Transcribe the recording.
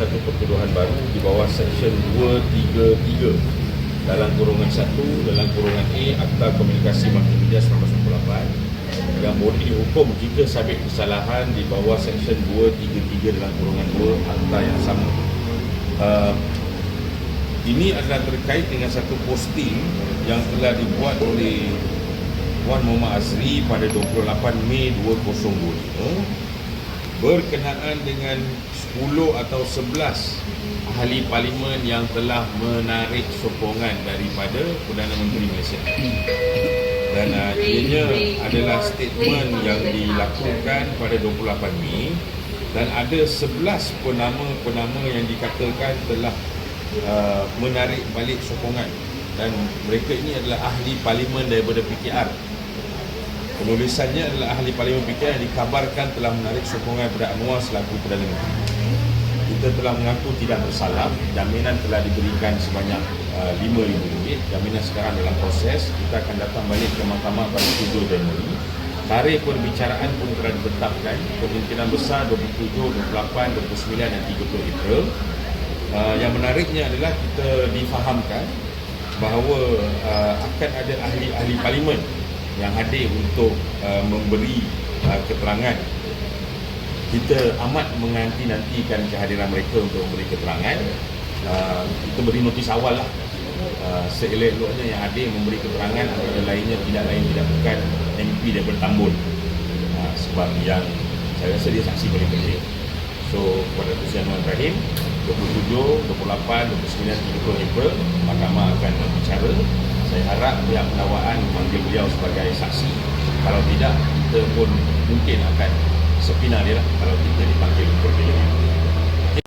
satu pertuduhan baru di bawah Seksyen 233 dalam kurungan 1 dalam kurungan A Akta Komunikasi Multimedia 1998 yang boleh dihukum jika sabit kesalahan di bawah Seksyen 233 dalam kurungan 2 Akta yang sama. Uh, ini adalah terkait dengan satu posting yang telah dibuat oleh Wan Muhammad Azri pada 28 Mei 2025 berkenaan dengan 10 atau 11 ahli parlimen yang telah menarik sokongan daripada Perdana Menteri Malaysia. Dan uh, ianya adalah statement yang dilakukan pada 28 Mei dan ada 11 penama-penama yang dikatakan telah uh, menarik balik sokongan dan mereka ini adalah ahli parlimen daripada PKR penulisannya adalah ahli parlimen PKR yang dikabarkan telah menarik sokongan kepada Anwar selaku Perdana Menteri. Kita telah mengaku tidak bersalah. Jaminan telah diberikan sebanyak uh, RM5,000 jaminan sekarang dalam proses. Kita akan datang balik ke mahkamah pada 7 Januari. Tarikh perbicaraan pun telah ditetapkan. Kemungkinan besar 27, 28, 29 dan 30 April. Uh, yang menariknya adalah kita difahamkan bahawa uh, akan ada ahli-ahli parlimen yang hadir untuk uh, memberi uh, keterangan. Kita amat menanti-nantikan kehadiran mereka untuk memberi keterangan. Uh, kita beri notis awal lah. Uh, seelok-eloknya yang hadir memberi keterangan antara lainnya tidak lain tidak bukan MP daripada Tambun. Uh, sebab yang saya rasa dia saksi paling penting so pada Tuan Tuan Ibrahim 27, 28, 29, 30 April Mahkamah akan berbicara saya harap pihak pendakwaan memanggil beliau sebagai saksi. Kalau tidak kita pun mungkin akan sepina dia lah. Kalau kita dipanggil